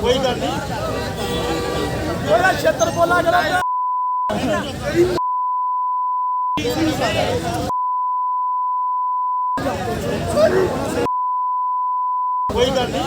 ਕੋਈ ਗੱਲ ਨਹੀਂ ਉਹਦਾ ਛੇਤਰ ਬੋਲਾ ਜਿਹੜਾ ਕੋਈ ਗੱਲ ਨਹੀਂ।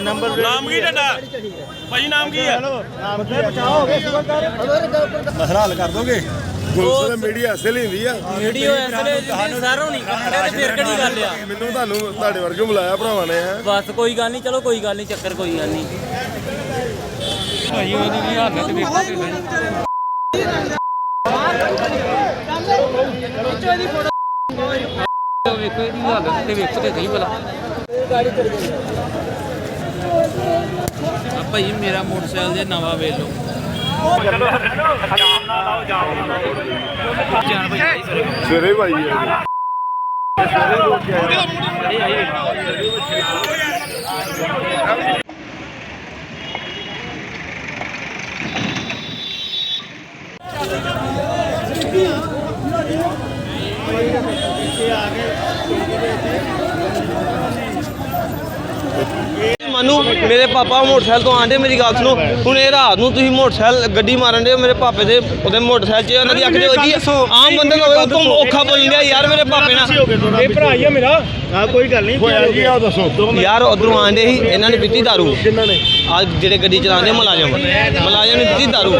ਨੰਬਰ ਨਾਮ ਕੀ ਤੁਹਾਡਾ? ਭਾਈ ਨਾਮ ਕੀ ਹੈ? ਮਸਲਾ ਹੱਲ ਕਰ। ਦੋਗੇ? ਪੁਲਿਸ ਦਾ ਮੀਡੀਆ ਅਸਲ ਹੀ ਹੁੰਦੀ ਆ ਵੀਡੀਓ ਐਸਲੇ ਸਾਰੋਂ ਨਹੀਂ ਕਰਦੇ ਤੇ ਫਿਰ ਕਿਹੜੀ ਗੱਲ ਆ? ਮੈਨੂੰ ਤੁਹਾਨੂੰ ਤੁਹਾਡੇ ਵਰਗੇ ਬੁਲਾਇਆ ਭਰਾਵਾਂ ਨੇ ਹੈ। ਬਸ ਕੋਈ ਗੱਲ ਨਹੀਂ ਚਲੋ ਕੋਈ ਗੱਲ ਨਹੀਂ ਚੱਕਰ ਕੋਈ ਗੱਲ ਨਹੀਂ। ਭਾਈ ਉਹਦੀ ਵੀ ਹਾਲਤ ਵੇਖੋ ਵੇਖੋ ਇਹਦੀ ਹਾਲਤ ਤੇ ਵੇਖੋ ਤੇ ਸਹੀ ਭਲਾ। ਆ ਭਾਈ ਮੇਰਾ ਮੋਟਰਸਾਈਕਲ ਦੇ ਨਵਾਂ ਵੇਚ ਲਓ। ਸਵੇਰੇ ਭਾਈ ਆ ਮਨੂ ਮੇਰੇ ਪਾਪਾ ਮੋਟਰਸਾਈਕਲ ਤੋਂ ਆਂਦੇ ਮੇਰੀ ਗੱਲ ਸੁਣੋ। ਹੁਣ ਇਹ ਰਾਤ ਨੂੰ ਤੁਸੀਂ ਮੋਟਰਸਾਈਕਲ ਗੱਡੀ ਮਾਰਨ ਦੇ ਮੇਰੇ ਪਾਪੇ ਦੇ ਉਹਦੇ ਮੋਟਰਸਾਈਕਲ 'ਚ ਉਹਨਾਂ ਦੀ ਅੱਖ ਦੇ ਵੱਜੀ। ਆਮ ਬੰਦੇ ਨੂੰ ਹੋਵੇ ਉਹ ਤੋਂ ਔਖਾ ਬੋਲ ਰਿਹਾ ਯਾਰ ਮੇਰੇ ਪਾਪੇ ਨਾਲ। ਇਹ ਭਰਾ ਹੀ ਆ ਮੇਰਾ। ਹਾਂ ਕੋਈ ਗੱਲ ਨਹੀਂ ਹੋਇਆ ਜੀ ਆ ਦੱਸੋ। ਯਾਰ ਉਧਰੋਂ ਆਂਦੇ ਸੀ ਇਹਨਾਂ ਨੇ ਪੀਤੀ ਦਾਰੂ। ਕਿੰਨਾਂ ਨੇ? ਆ ਜਿਹੜੇ ਗੱਡੀ ਚਲਾਉਂਦੇ ਮੁਲਾਜ਼ਮ। ਮੁਲਾਜ਼ਮ ਨੇ ਪੀਤੀ ਦਾਰੂ।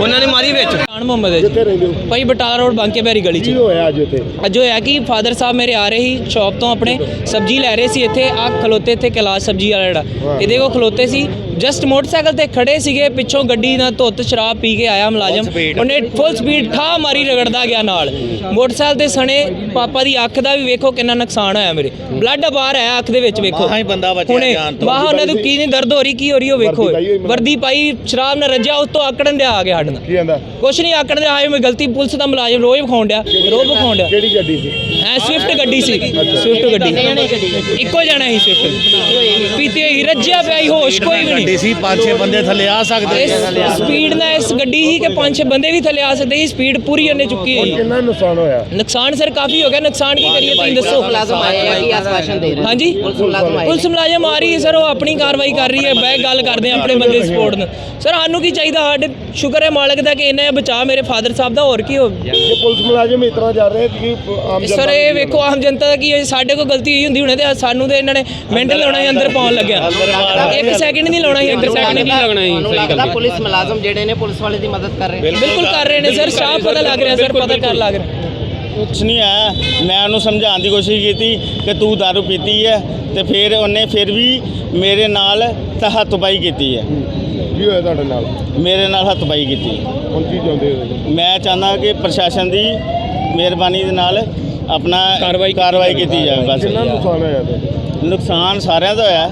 ਉਹਨਾਂ ਨੇ ਮਾਰੀ ਵਿੱਚ। ਖਾਨ ਮੁਹੰਮਦ ਹੈ ਜੀ। ਕਿੱਥੇ ਰਹਿੰਦੇ ਹੋ? ਭਾਈ ਬਟਾਲਾ ਰੋਡ ਬਾਂਕੇ ਬੈਰੀ ਗਲੀ 'ਚ। ਕੀ ਹੋਇਆ ਅੱਜ ਉੱਥੇ ਅੱਜ ਹੋਇਆ ਕਿ ਫਾਦਰ ਸਾਹਿਬ ਮੇਰੇ ਆ ਰਹੇ ਸੀ ਸ਼ਾਪ ਤੋਂ ਆਪਣੇ ਸਬਜ਼ੀ ਲੈ ਰਹੇ ਸੀ ਇੱਥੇ। ਆ ਖਲੋਤੇ ਇੱਥੇ ਕੈਲਾਸ਼ ਸਬਜ਼ੀ ਵਾਲਾ ਜਿਹੜਾ। ਇਹਦੇ ਕੋਲ ਖਲੋਤੇ ਸੀ। ਜਸਟ ਮੋਟਰਸਾਈਕਲ ਤੇ ਖੜੇ ਸੀਗੇ ਪਿੱਛੋਂ ਗੱਡੀ ਨਾਲ ਧੁੱਤ ਸ਼ਰਾਬ ਪੀ ਕੇ ਆਇਆ ਮੁਲਾਜ਼ਮ। ਉਹਨੇ ਫੁੱਲ ਸਪੀਡ ਠਾ ਮਾਰੀ ਰਗੜਦਾ ਗਿਆ ਨਾਲ। ਮੋਟਰਸਾਈਕਲ ਦੇ ਸਣੇ ਪਾਪਾ ਦੀ ਅੱਖ ਦਾ ਵੀ ਵੇਖੋ ਕਿੰਨਾ ਨੁਕਸਾਨ ਹੋਇਆ ਮੇਰੇ। ਬਲੱਡ ਬਾਹਰ ਆਇਆ ਅੱਖ ਦੇ ਵਿੱਚ ਵੇਖੋ। ਹਾਂ ਹੀ ਬੰਦਾ ਬਚਿਆ ਜਾਨ ਤੋਂ। ਵਾਹ ਉਹਨਾਂ ਨੂੰ ਕੀ ਨਹੀਂ ਦਰਦ ਹੋ ਰਹੀ ਕੀ ਹੋ ਰਹੀ ਉਹ ਵੇਖੋ। ਵਰਦੀ ਪਾਈ ਸ਼ਰਾਬ ਨਾਲ ਰੱਜਿਆ ਉਸ ਤੋਂ ਆਕੜਨ ਦਿਆ ਆ ਗਿਆ ਸਾਡੇ ਨਾਲ। ਕੀ ਕਹਿੰਦਾ? ਕੁਛ ਨਹੀਂ ਆਕੜ ਦੇ ਆਏ ਮੈਂ ਗਲਤੀ ਪੁਲਿਸ ਦਾ ਮੁਲਾਜ਼ਮ ਰੋਜ਼ ਵਿਖਾਉਣ ਡਿਆ ਰੋਜ਼ ਵਿਖਾਉਣ ਡਿਆ। ਕਿਹੜੀ ਗੱਡੀ ਸੀ? ਐ ਸਵਿਫਟ ਗੱਡੀ ਸੀ। ਸਵਿਫਟ ਗੱਡੀ। ਇੱਕੋ ਜਣਾ ਸੀ ਸਵਿਫਟ ਪੀਤੀ ਹੋਈ ਰੱਜਿਆ ਪਿਆ ਹੋਸ਼ ਕੋਈ ਵੀ ਨਹੀਂ ਸੀ ਪੰਜ ਛੇ ਬੰਦੇ ਥੱਲੇ ਆ ਸਕਦੇ ਇਸ ਸਪੀਡ ਨਾਲ ਇਸ ਗੱਡੀ ਹੀ ਕਿ ਪੰਜ ਛੇ ਬੰਦੇ ਵੀ ਥੱਲੇ ਆ ਸਕਦੇ ਸੀ ਸਪੀਡ ਪੂਰੀ ਉਹਨੇ ਚੁੱਕੀ ਹੋਈ। ਕਿੰਨਾ ਨੁਕਸਾਨ ਹੋਇਆ? ਨੁਕਸਾਨ ਸਰ ਕਾਫੀ ਹੋ ਗਿਆ ਨੁਕਸਾਨ ਕੀ ਕਰੀਏ ਤੁਸੀਂ ਦੱਸੋ? ਮੁਲਾਜ਼ਮ ਆਏ ਆ ਕੀ ਆਸਵਾਸ਼ਨ ਦੇ ਰਹੇ। ਹਾਂਜੀ? ਪੁਲਿਸ ਮੁਲਾਜ਼ਮ ਆ ਰਹੀ ਹੈ ਸਰ ਉਹ ਆਪਣੀ ਕਾਰਵਾਈ ਕਰ ਰਹੀ ਹੈ ਬਹਿ ਕੇ ਗੱਲ ਕਰਦੇ ਆ ਆਪਣੇ ਬੰਦੇ ਸਪੋਰਟ ਨੂੰ। ਸਰ ਸਾਨੂੰ ਕੀ ਚਾਹੀਦਾ? ਸਾਡੇ ਸ਼ੁਕਰ ਹੈ ਮਾਲਕ ਦਾ ਕਿ ਇਹਨੇ ਬਚਾ ਮੇਰੇ ਫਾਦਰ ਸਾਹਿਬ ਦਾ ਹੋਰ ਕੀ ਹੋ ਜੇ ਪੁਲਿਸ ਮੁਲਾਜ਼ਮ ਇਸ ਤਰ੍ਹਾਂ ਜਾ ਰਹੇ ਕਿ ਆਮ ਸਰ ਜਨਤਾ ਇਹ ਵੇਖੋ ਆਮ ਜਨਤਾ ਦਾ ਕੀ ਹੈ ਸਾਡੇ ਕੋਲ ਗਲਤੀ ਹੋਈ ਹੁੰਦੀ ਹੁਣੇ ਤੇ ਸਾਨੂੰ ਤੇ ਇਹਨਾਂ ਨੇ ਮਿੰਟ ਲਾਉਣਾ ਸੀ ਅੰਦਰ ਪਾਉਣ ਲੱਗਿਆ। ਇੱਕ ਸੈਕਿੰਡ ਨਹੀਂ ਲਾਉਣਾ ਅੰਦਰ ਸੈਕਿੰਡ ਨਹੀਂ ਲੱਗਣਾ ਸੀ ਤੁਹਾਨੂੰ ਲੱਗਦਾ ਪੁਲਿਸ ਮੁਲਾਜ਼ਮ ਜਿਹੜੇ ਨੇ ਪੁਲਿਸ ਵਾਲੇ ਦੀ ਮਦਦ ਕਰ ਰਹੇ ਬਿਲਕੁਲ ਕਰ ਰਹੇ ਨੇ ਸਰ ਸਾਫ਼ ਪਤਾ ਲੱਗ ਰਿਹਾ ਸਰ ਪਤਾ ਕਰ ਲੱਗ ਰਿਹਾ। ਕੁਛ ਨਹੀਂ ਆਇਆ ਮੈਂ ਉਹਨੂੰ ਸਮਝਾਉਣ ਦੀ ਕੋਸ਼ਿਸ਼ ਕੀਤੀ ਕਿ ਤੂੰ दारू ਪੀਤੀ ਹੈ ਤੇ ਫਿਰ ਉਹਨੇ ਫਿਰ ਵੀ ਮੇਰੇ ਨਾਲ ਤਾਂ ਹੱਥਬਾਈ ਕੀਤੀ ਹੈ। ਕੀ ਹੋਇਆ ਤੁਹਾਡੇ ਨਾਲ? ਮੇਰੇ ਨਾਲ ਹੱਥਬਾਈ ਕੀਤੀ ਹੁਣ ਕੀ ਚਾਹੁੰਦੇ ਹੋ ਮੈਂ ਚਾਹੁੰਦਾ ਕਿ ਪ੍ਰਸ਼ਾਸਨ ਦੀ ਮਿਹਰਬਾਨੀ ਦੇ ਨਾਲ ਆਪਣਾ ਕਾਰਵਾਈ ਕਾਰਵਾਈ ਕੀਤੀ ਜਾਵੇ ਬਸ। ਕਿੰਨਾ ਨੁਕਸਾਨ ਹੋਇਆ ਤੁਹਾਡਾ? ਨੁਕਸਾਨ ਸਾਰਿਆਂ ਦਾ ਹੋਇਆ।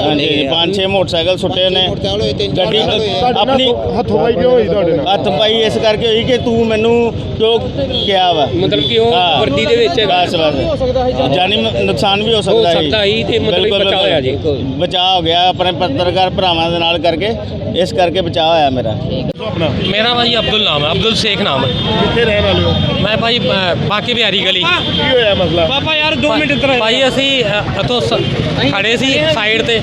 ਹਾਂਜੀ ਪੰਜ ਛੇ ਮੋਟਰਸਾਈਕਲ ਸੁੱਟੇ ਨੇ। ਗੱਡੀ ਆਪਣੀ ਹੱਥੋਂ ਕਿਉਂ ਹੋਈ ਤੁਹਾਡੇ ਨਾਲ? ਹੱਥ ਪਾਈ ਇਸ ਕਰਕੇ ਹੋਈ ਕਿ ਤੂੰ ਮੈਨੂੰ ਕਿਉਂ ਕਿਹਾ ਵਾ। ਮਤਲਬ ਕਿ ਉਹ ਹਾਂ। ਵਰਦੀ ਦੇ ਵਿੱਚ ਬਸ ਬਸ। ਜਾਨੀ ਨੁਕਸਾਨ ਵੀ ਹੋ ਸਕਦਾ ਸੀ। ਸਕਦਾ ਸੀ ਤੇ ਮਤਲਬ ਬਿਲਕੁਲ, ਬਚਾਅ ਹੋਇਆ ਜੀ। ਬਚਾਅ ਹੋ ਗਿਆ ਆਪਣੇ ਪੱਤਰਕਾਰ ਭਰਾਵਾਂ ਦੇ ਨਾਲ ਕਰਕੇ ਇਸ ਕਰਕੇ ਬਚਾਅ ਹੋਇਆ ਮੇਰਾ। ਮੇਰਾ ਭਾਈ ਅਬਦੁਲ ਨਾਮ ਹੈ ਅਬਦੁਲ ਸ਼ੇਖ ਨਾਮ ਹੈ। ਕਿੱਥੇ ਰਹਿਣ ਵਾਲੇ ਹੋ? ਮੈਂ ਭਾਈ ਬਾਕੀ ਬਿਹਾਰੀ ਗਲੀ। ਕੀ ਹੋਇਆ ਮਸਲਾ? ਪਾਪਾ ਯਾਰ 2 ਮਿੰਟ ਇੱਧਰ ਭਾਈ ਅਸੀਂ ਅ, ਇੱਥੋਂ ਸ- ਖੜੇ ਸੀ ਸਾਈਡ ਤੇ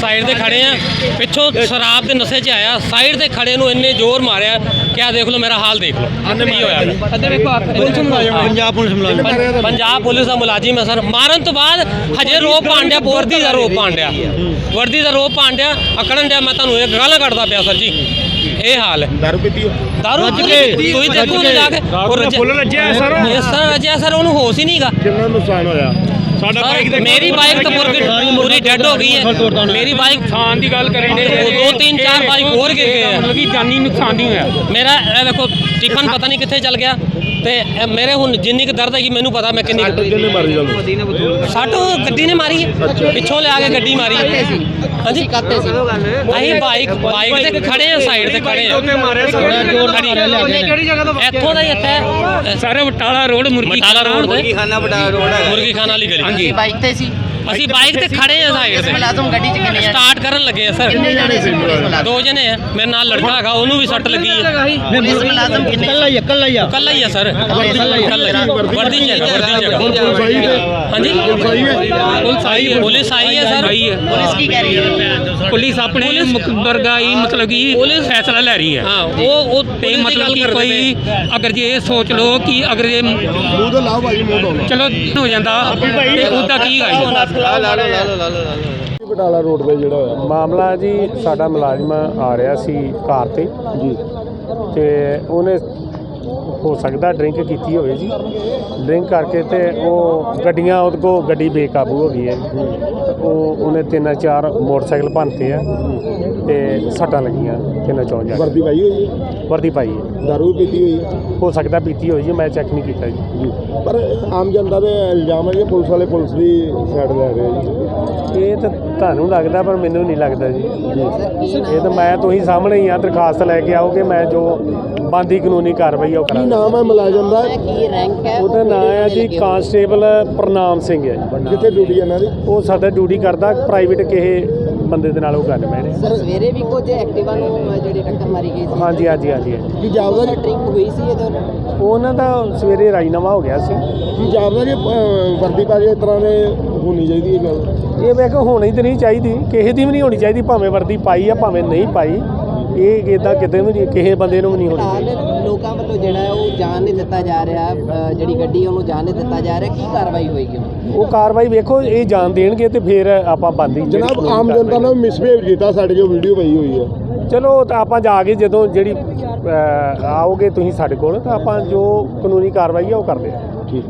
ਸਾਈਡ ਤੇ ਖੜੇ ਆ। ਪਿੱਛੋਂ ਸ਼ਰਾਬ ਦੇ ਨਸ਼ੇ 'ਚ ਆਇਆ। ਸਾਈਡ ਤੇ ਖੜੇ ਨੂੰ ਇੰਨੇ ਜ਼ੋਰ ਮਾਰਿਆ ਕਿ ਆ ਦੇਖ ਲਓ ਮੇਰਾ ਹਾਲ ਦੇਖ ਲਓ। ਕੀ ਹੋਇਆ ਵੇਖੋ ਪੁਲਿਸ ਪੰਜਾਬ ਪੁਲਿਸ ਮੁਲਾਜ਼ਮ। ਪੰਜਾਬ ਪੁਲਿਸ ਦਾ ਮੁਲਾਜ਼ਮ ਹੈ ਸਰ। ਮਾਰਨ ਤੋਂ ਬਾਅਦ ਹਜੇ ਰੋਪ ਪਾਂਡਿਆ ਵਰਦੀ ਦਾ ਰੋਪ ਪਾਂਡਿਆ। ਵਰਦੀ ਦਾ ਰੋਪ ਪਾਂਡਿਆ। ਅਕੜਨ ਡਿਆ ਮੈਂ ਤੁਹਾਨੂੰ ਇਹ ਗਾਲਾਂ ਕੱਢਦਾ ਪਿਆ ਸਰ ਜੀ। ਇਹ ਹਾਲ ਹੈ। ਦਾਰੂ ਪੀਤੀ ਹੋ ਦਾਰੂ ਤੂੰ ਹੀ ਦੇਖੋ ਉਹਨੂੰ ਜਾ ਕੇ। ਉਹ ਰੱਜਿਆ ਸਰ। ਇਸ ਤਰ੍ਹਾਂ ਰੱਜਿਆ ਸਰ ਉਹਨੂੰ ਹੋਸ਼ ਹੀ ਨਹੀਂਗਾ ਕਿੰਨਾ ਨੁਕਸਾਨ ਹੋਇਆ? ਸਾਡਾ ਮੇਰੀ ਬਾਈਕ ਤਾਂ ਪੂਰੀ ਪੂਰੀ ਡੈਡ ਹੋ ਗਈ ਹੈ। ਮੇਰੀ ਬਾਈਕ ਨੁਕਸਾਨ ਦੀ ਗੱਲ ਕਰੀ ਦੋ ਦੋ ਤਿੰਨ ਚਾਰ ਬਾਈਕ ਹੋਰ ਗਿਰ ਗਏ ਮਤਲਬ ਕਿ ਜਾਨੀ ਨੁਕਸਾਨ ਨਹੀਂ ਹੋਇਆ। ਮੇਰਾ ਇਹ ਦੇਖੋ ਟਿਫਨ ਪਤਾ ਨਹੀਂ ਕਿੱਥੇ ਚਲ ਗਿਆ। ਤੇ ਮੇਰੇ ਹੁਣ ਜਿੰਨੀ ਕੁ ਦਰਦ ਹੈਗੀ ਮੈਨੂੰ ਪਤਾ ਮੈਂ ਕਿੰਨੀ ਕੁ- ਕਿੰਨੇ ਮਾਰੀ ਗੱਲ ਸੱਟ ਗੱਡੀ ਨੇ ਮਾਰੀ ਹੈ। ਪਿੱਛੋਂ ਲਿਆ ਕੇ ਗੱਡੀ ਮਾਰੀ ਹੈ। ਹਾਂਜੀ। ਕਰਤੇ ਸੀ। ਅਸੀਂ ਬਾਈਕ ਬਾਈਕ ਤੇ ਖੜੇ ਆ ਸਾਈਡ ਤੇ ਖੜੇ ਆ ਕਿਹੜੀ ਜਗ੍ਹਾ ਤੋਂ ਇੱਥੋਂ ਦਾ ਹੀ ਇੱਥੇ। ਸਾਰੇ ਬਟਾਲਾ ਰੋਡ ਮੁਰਗੀ ਖਾਨਾ ਬੜਾ ਰੋਡ ਹੈ ਮੁਰਗੀ ਖਾਨ ਵਾਲੀ ਗਲੀ। ਹਾਂਜੀ ਬਾਈਕ ਤੇ ਸੀ। ਅਸੀਂ ਬਾਈਕ ਤੇ ਖੜੇ ਆ ਸਾਈਡ ਤੇ ਮੁਲਾਜ਼ਮ ਗੱਡੀ 'ਚ ਕਿੰਨੇ ਜਾਣੇ ਸਟਾਰਟ ਕਰਨ ਲੱਗੇ ਆ ਸਰ ਕਿੰਨੇ ਜਾਣੇ ਸੀ ਮੁਲਾਜ਼ਮ? ਦੋ ਜਣੇ ਆ। ਮੇਰੇ ਨਾਲ ਲੜਕਾ ਹੈਗਾ ਉਹਨੂੰ ਵੀ ਸੱਟ ਲੱਗੀ ਹੈ ਪੁਲਿਸ ਮੁਲਾਜ਼ਮ ਕਿੰਨੇ? ਕੱਲਾ ਹੀ ਆ ਸਰ ਕੱਲਾ ਹੀ ਵਰਦੀ ਚ ਹੈਗਾ ਵਰਦੀ ਚ ਹੈਗਾ। ਹਾਂਜੀ। ਪੁਲਿਸ ਆਈ ਹੈ? ਪੁਲਿਸ ਆਈ ਹੈ ਸਰ ਪੁਲਿਸ ਕੀ ਕਹਿ ਰਹੀ ਹੈ? ਪੁਲਿਸ ਆਪਣੇ ਵਰਗਾ ਹੀ ਮਤਲਬ ਕਿ ਫੈਸਲਾ ਲੈ ਰਹੀ ਹੈ। ਹਾਂ ਉਹ ਉਹ ਤੇ ਮਤਲਬ ਕਿ ਕੋਈ ਅਗਰ ਜੇ ਇਹ ਸੋਚ ਲਓ ਕਿ ਅਗਰ ਇਹ ਮੂੰਹ ਤੋਂ ਲਾਓ ਭਾਈ ਮੂੰਹ ਚਲੋ ਹੋ ਜਾਂਦਾ। ਤੇ ਉਹਦਾ ਕੀ ਗਾਈ ਲਾ ਲਾ ਲਾ ਲਾ ਲਾ ਲਾ ਬਟਾਲਾ ਰੋਡ ਤੇ ਜਿਹੜਾ ਹੋਇਆ। ਮਾਮਲਾ ਜੀ ਸਾਡਾ ਮੁਲਾਜ਼ਮ ਆ ਰਿਹਾ ਸੀ ਕਾਰ ਤੇ। ਜੀ। ਤੇ ਉਹਨੇ ਹੋ ਸਕਦਾ ਡਰਿੰਕ ਕੀਤੀ ਹੋਵੇ ਜੀ। ਡਰਿੰਕ ਕਰਕੇ ਤੇ ਉਹ ਗੱਡੀਆਂ ਉਹਦੇ ਕੋ ਗੱਡੀ ਬੇਕਾਬੂ ਹੋ ਗਈ ਹੈ। ਉਹ ਉਹਨੇ ਤਿੰਨ ਚਾਰ ਮੋਟਰਸਾਈਕਲ ਭੰਨਤੇ ਆ ਤੇ ਸੱਟਾਂ ਲੱਗੀਆਂ ਤਿੰਨ ਚੌਂ ਜਾ ਕੇ। ਵਰਦੀ ਪਾਈ ਹੋਈ ਹੈ? ਵਰਦੀ ਪਾਈ ਹੈ। ਦਾਰੂ ਵੀ ਪੀਤੀ ਹੋਈ ਹੈ? ਹੋ ਸਕਦਾ ਪੀਤੀ ਹੋਈ ਜੀ ਮੈਂ ਚੈੱਕ ਨਹੀਂ ਕੀਤਾ ਜੀ। ਪਰ ਆਮ ਜਨਤਾ ਦੇ ਇਲਜ਼ਾਮ ਹੈ ਕਿ ਪੁਲਿਸ ਵਾਲੇ ਪੁਲਿਸ ਦੀ ਸਾਈਡ ਲੈ ਰਹੇ ਜੀ। ਇਹ ਤਾਂ ਤੁਹਾਨੂੰ ਲੱਗਦਾ ਪਰ ਮੈਨੂੰ ਨਹੀਂ ਲੱਗਦਾ ਜੀ। ਇਹ ਤਾਂ ਮੈਂ ਤੁਸੀਂ ਸਾਹਮਣੇ ਹੀ ਆ ਦਰਖਾਸਤ ਲੈ ਕੇ ਆਓਗੇ ਮੈਂ ਜੋ ਬੰਦੀ ਕਾਨੂੰਨੀ ਕਾਰਵਾਈ ਉਹ ਕੀ ਕਰਾਂਗਾ। ਨਾਮ ਹੈ ਮੁਲਾਜ਼ਮ ਦਾ? ਕੀ ਰੈਂਕ ਹੈ? ਉਹਦਾ ਨਾਮ ਹੈ ਜੀ ਕਾਂਸਟੇਬਲ ਪ੍ਰਨਾਮ ਸਿੰਘ ਹੈ ਜੀ। ਕਿੱਥੇ ਡਿਊਟੀ ਇਹਨਾਂ ਦੀ? ਉਹ ਸਾਡਾ ਡਿਊਟੀ ਕਰਦਾ ਪ੍ਰਾਈਵੇਟ ਕਿਸੇ ਬੰਦੇ ਦੇ ਨਾਲ ਉਹ ਗੱਲ ਮੈਂ ਸਰ ਸਵੇਰੇ ਵੀ ਕੁਝ ਐਕਟਿਵਾ ਨੂੰ ਜਿਹੜੀ ਟੱਕਰ ਮਾਰੀ ਗਈ ਸੀ? ਹਾਂਜੀ ਹਾਂਜੀ ਹਾਂਜੀ। ਕੀ ਜਾਪਦਾ ਜੀ? ਡਰਿੰਕ ਹੋਈ ਸੀ ਇਹਦੇ ਨਾਲ ਉਹਨਾਂ ਦਾ ਸਵੇਰੇ ਰਾਜੀਨਾਮਾ ਹੋ ਗਿਆ ਸੀ। ਕੀ ਕਿ ਅਹ, ਵਰਦੀ ਪਾ ਕੇ ਇਸ ਤਰ੍ਹਾਂ ਦੇ ਹੋਣੀ ਚਾਹੀਦੀ ਹੈ ਗੱਲ? ਇਹ ਮੈਂ ਕਿਹਾ ਹੋਣੀ ਤੇ ਨਹੀਂ ਚਾਹੀਦੀ ਕਿਸੇ ਦੀ ਵੀ ਨਹੀਂ ਹੋਣੀ ਚਾਹੀਦੀ ਭਾਵੇਂ ਵਰਦੀ ਪਾਈ ਆ ਭਾਵੇਂ ਨਹੀਂ ਪਾਈ। ਇਹ ਇਦਾਂ ਕਿਤੇ ਵੀ ਨਹੀਂ ਕਿਸੇ ਬੰਦੇ ਨੂੰ ਵੀ ਨਹੀਂ ਹੋਣੀ ਫਿਲਹਾਲ ਲੋਕਾਂ ਵੱਲੋਂ ਜਿਹੜਾ ਹੈ ਉਹ ਜਾਣ ਨਹੀਂ ਦਿੱਤਾ ਜਾ ਰਿਹਾ ਅ, ਜਿਹੜੀ ਗੱਡੀ ਉਹਨੂੰ ਜਾਣ ਨਹੀਂ ਦਿੱਤਾ ਜਾ ਰਿਹਾ ਕੀ ਕਾਰਵਾਈ ਹੋਏਗੀ ਹੁਣ? ਉਹ ਕਾਰਵਾਈ ਵੇਖੋ ਇਹ ਜਾਣ ਦੇਣਗੇ ਤੇ ਫਿਰ ਆਪਾਂ ਬੰਦੀ ਜਨਾਬ ਆਮ ਜਨਤਾ ਨੇ ਮਿਸਬਿਹੇਵ ਕੀਤਾ ਸਾਡੇ ਜੋ ਵੀਡੀਓ ਪਈ ਹੋਈ ਹੈ। ਚਲੋ ਉਹ ਤਾਂ ਆਪਾਂ ਜਾ ਕੇ ਜਦੋਂ ਜਿਹੜੀ ਅਹ, ਆਓਗੇ ਤੁਸੀਂ ਸਾਡੇ ਕੋਲ ਤਾਂ ਆਪਾਂ ਜੋ ਕਾਨੂੰਨੀ ਕਾਰਵਾਈ ਆ ਉਹ ਕਰਦੇ ਆ। ਠੀਕ।